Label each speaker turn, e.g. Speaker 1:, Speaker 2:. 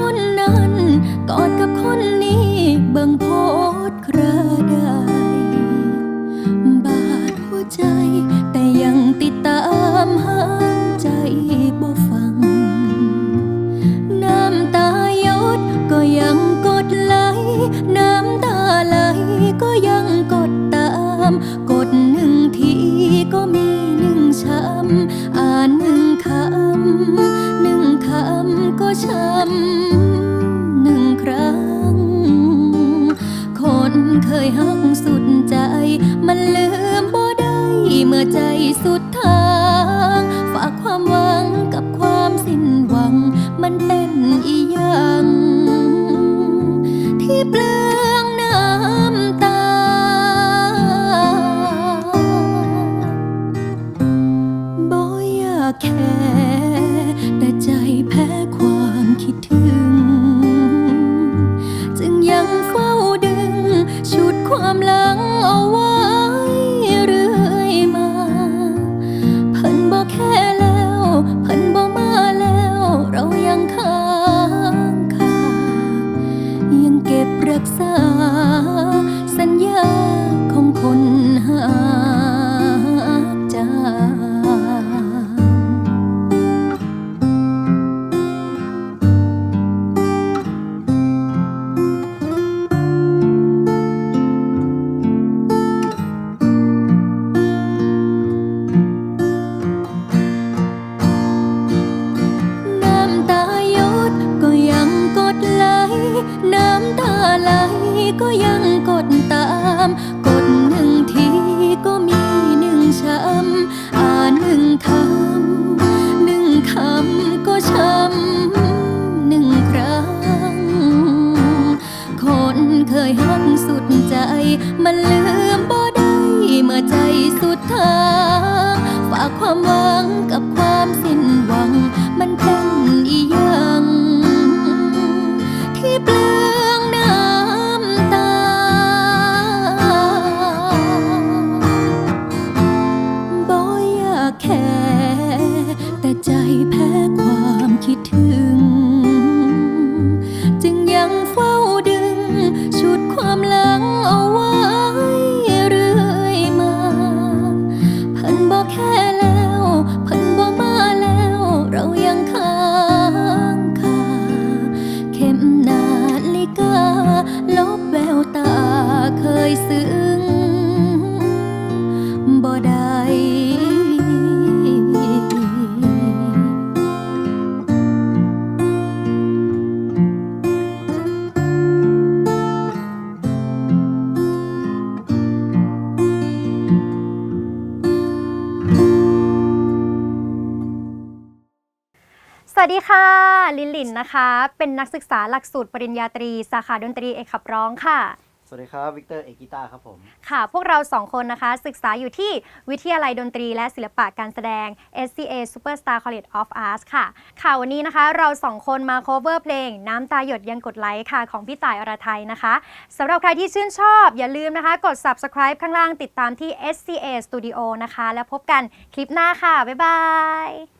Speaker 1: คนนั้น กอดกับคนนี้เบิ่งโพสต์คราใดบาดหัวใจ แต่ยังติดตามหาใจบ่ฟัง น้ำตายดก็ยังกดไหล น้ำตาไหลก็ยังกดตาม กดหนึ่งทีก็มีหนึ่งช้ำอ่านหนึ่งคำหนึ่งคำก็ช้ำ ยหักสุดใจ มันลืมบ่ได้เมื่อใจสุดท้าย เไหลก็ยังกดตาม กดหนึ่งทีก็มีหนึ่งช้ำอ่านหนึ่งคำหนึ่งคำก็ช้ำหนึ่งครั้ง คนเคยหักสุดใจ มันลืมบ่ได้เมื่อใจสุดทางฝากความหวังกับความสิ้นหวัง มันเป็นอีหยังที่เปลือ แต่แพ้ความคิดถึง จึงยังเฝ้าดึง ชุดความหลังเอาไว้เรื่อยมาเพิ่นบอกแค่แล้วเพิ่นบอกมาแล้ว เรายังค้างคาเข็มนาฬิกาลบแววตาเคยซึ้ง
Speaker 2: วัสดีค่ะ ลินลินนะคะ เป็นนักศึกษาหลักสูตรปริญญาตรี สาขาดนตรีเอกขับร้องค่ะ
Speaker 3: สวัสดีครับ วิกเตอร์เอกกีตาร์ครับผม
Speaker 2: ค่ะ พวกเราสองคนนะคะ ศึกษาอยู่ที่วิทยาลัยดนตรีและศิลปะการแสดง SCA Superstar College of Arts ค่ะ ค่ะวันนี้นะคะเราสองคนมา cover เพลง น้ำตาหยดยังกดไลค์ค่ะ ของพี่ต่ายอรไทยนะคะสำหรับใครที่ชื่นชอบ อย่าลืมนะคะ กด subscribe ข้างล่างติดตามที่ SCA Studio นะคะ แล้วพบกันคลิปหน้าค่ะบ๊ายบาย